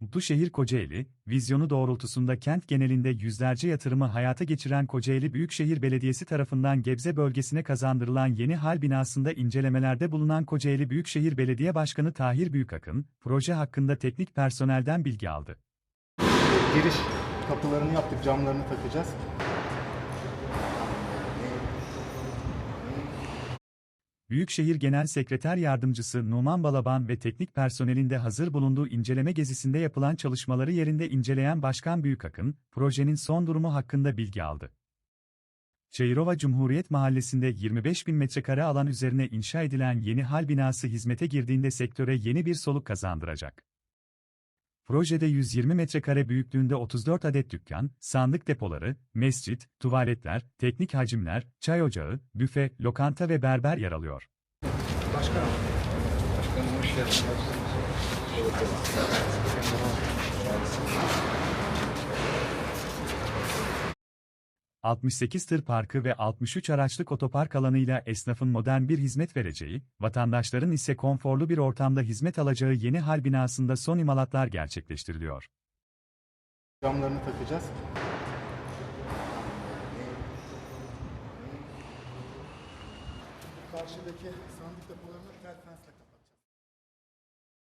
Mutluşehir Kocaeli, vizyonu doğrultusunda kent genelinde yüzlerce yatırımı hayata geçiren Kocaeli Büyükşehir Belediyesi tarafından Gebze bölgesine kazandırılan yeni hal binasında incelemelerde bulunan Kocaeli Büyükşehir Belediye Başkanı Tahir Büyükakın, proje hakkında teknik personelden bilgi aldı. Giriş kapılarını yaptık, camlarını takacağız. Büyükşehir Genel Sekreter Yardımcısı Numan Balaban ve teknik personelin de hazır bulunduğu inceleme gezisinde yapılan çalışmaları yerinde inceleyen Başkan Büyükakın, projenin son durumu hakkında bilgi aldı. Çayırova Cumhuriyet Mahallesi'nde 25 bin metrekare alan üzerine inşa edilen yeni hal binası hizmete girdiğinde sektöre yeni bir soluk kazandıracak. Projede 120 metrekare büyüklüğünde 34 adet dükkan, sandık depoları, mescit, tuvaletler, teknik hacimler, çay ocağı, büfe, lokanta ve berber yer alıyor. Başkanım. Başkanım hoş geldiniz. 68 tır parkı ve 63 araçlık otopark alanıyla esnafın modern bir hizmet vereceği, vatandaşların ise konforlu bir ortamda hizmet alacağı yeni hal binasında son imalatlar gerçekleştiriliyor. Camlarını takacağız. Karşıdaki sandık depolarına tel.